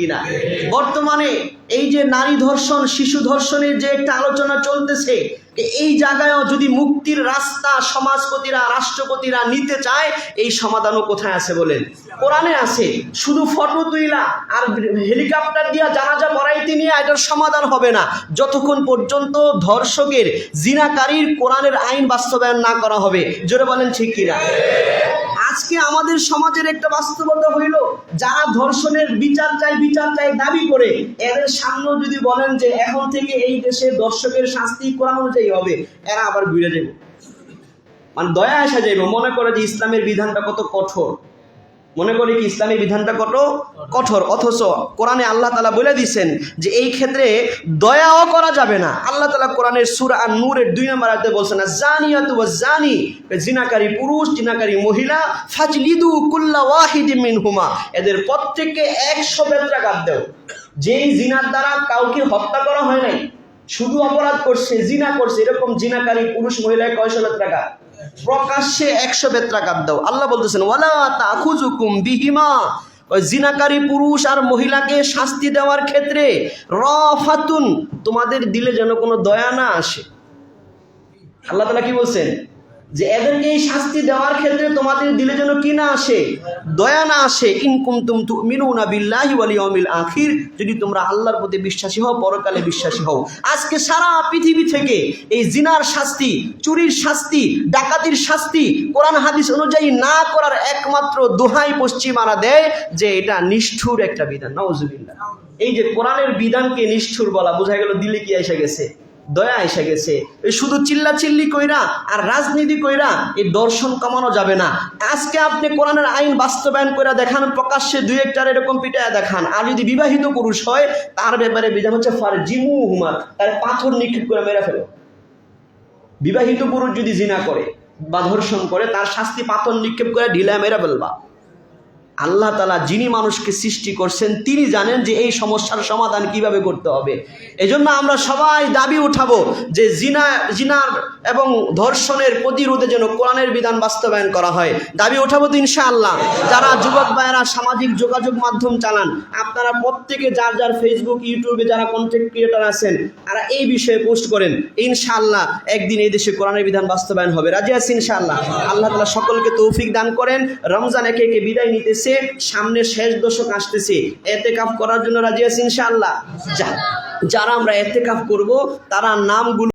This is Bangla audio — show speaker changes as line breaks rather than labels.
কিনা। বর্তমানে এই যে নারী ধর্ষণ, শিশু ধর্ষণের যে একটা আলোচনা চলতেছে এই জায়গায়ও যদি মুক্তির রাস্তা সমাজপতিরা, রাষ্ট্রপতিরা নিতে চায়, এই সমাধানও কোথায় আছে বলেন? কোরআনে আছে, শুধু ফটো তুইলা আর হেলিকপ্টার দিয়া জানাজা পড়াইতে নিয়ে এটার সমাধান হবে না। যতক্ষণ পর্যন্ত ধর্ষকের, জিনাকারীর কোরআনের আইন বাস্তবায়ন না করা হবে। জোরে বলেন ঠিক কিনা? আজকে আমাদের সমাজের একটা বাস্তবতা হইল, যারা ধর্ষণের বিচার চাই বিচার চাই দাবি করে, এদের সামনে যদি বলেন যে এখন থেকে এই দেশে দর্শকের শাস্তি করা অনুযায়ী হবে, এরা আবার ঘুরে যাবে মানে দয়া আসা যাইব, মনে করে যে ইসলামের বিধানটা কত কঠোর। মনে করি কি ইসলামী বিধানটা কত কঠোর, অথচ কোরআনে আল্লাহ তালা বলে দিচ্ছেন যে এই ক্ষেত্রে দয়াও করা যাবে না। আল্লাহ তালা কোরআনের সুর আর নূরের দুই নম্বর আয়তে বলছেন না জানি অথবা জানি জিনাকারী পুরুষ জিনাকারী মহিলা, ফাজলিদু কুল্লা ওয়াহিদি মিন হুমা এদের প্রত্যেককে একশো বেত্রাঘাত দেও। যেই জিনার দ্বারা কাউকে হত্যা করা হয় নাই, শুধু অপরাধ করছে, জিনা করছে, এরকম জিনাকারী পুরুষ মহিলায় কয়শো বেত্রাঘাত? প্রকাশ্যে একশো বেত্রাঘাত দাও। আল্লাহ বলতেছেন, ওয়ালা তাখুজুকুম বিহিমা। ওই জিনাকারী পুরুষ আর মহিলাকে শাস্তি দেওয়ার ক্ষেত্রে রফাতুন, তোমাদের দিলে যেন কোনো দয়া না আসে। আল্লাহ তালা কি বলছেন? যে এদেরকে এই শাস্তি দেওয়ার ক্ষেত্রে তোমাদের দিলে যেন কি না আসে? দয়া না আসে। ইনকুম তুম তুমিনুনা বিল্লাহি ওয়াল ইয়াউমিল আখির। যদি তোমরা আল্লাহর প্রতি বিশ্বাসী হও, পরকালে বিশ্বাসী হও। আজকে সারা পৃথিবী থেকে এই জিনার শাস্তি, চুরির শাস্তি, ডাকাতির শাস্তি কোরআন হাদিস অনুযায়ী না করার একমাত্র দোহাই পশ্চিমারা দেয় যে এটা নিষ্ঠুর একটা বিধান। নওজুবিল্লাহ এই যে কোরআনের বিধানকে নিষ্ঠুর বলা, বোঝা গেল দিলে কি এসে গেছে? দয়া এসে গেছে। এই শুধু চিল্লা চিল্লি কইরা আর রাজনীতি কইরা এই দর্শন কমানো যাবে না। আজকে আপনি কোরআনের আইন বাস্তবায়ন করে দেখান, প্রকাশ্যে দুই একটার এরকম পিটায় দেখান। আর যদি বিবাহিত পুরুষ হয়, তার ব্যাপারে বিধান হচ্ছে ফার জিমু হুমার তার পাথর নিক্ষেপ করে মেরে ফেলো। বিবাহিত পুরুষ যদি জিনা করে বা ধর্ষণ করে, তার শাস্তি পাথর নিক্ষেপ করে ঢিলা মেরে ফেলবা। আল্লাহ তালা যিনি মানুষকে সৃষ্টি করছেন, তিনি জানেন যে এই সমস্যার সমাধান কীভাবে করতে হবে। এজন্য আমরা সবাই দাবি উঠাবো যে জিনা, জিনার এবং ধর্ষণের প্রতিরোধে যেন কোরআনের বিধান বাস্তবায়ন করা হয়। দাবি উঠাবো তো ইনশাআল্লাহ। যারা যুবক ভাইয়েরা সামাজিক যোগাযোগ মাধ্যম চালান, আপনারা প্রত্যেকে যার যার ফেসবুক ইউটিউবে যারা কন্টেন্ট ক্রিয়েটার আছেন, তারা এই বিষয়ে পোস্ট করেন, ইনশাআল্লাহ একদিন এই দেশে কোরআনের বিধান বাস্তবায়ন হবে। রাজি আছি ইনশাআল্লাহ? আল্লাহ তালা সকলকে তৌফিক দান করেন। রমজান একে একে বিদায় নিতেছে সামনে শেষ দশক আসতেছে। এতে কাপ করার জন্য রাজি আছি ইনশাআল্লাহ। যারা আমরা এতে কাপ করব, তারা নামগুলো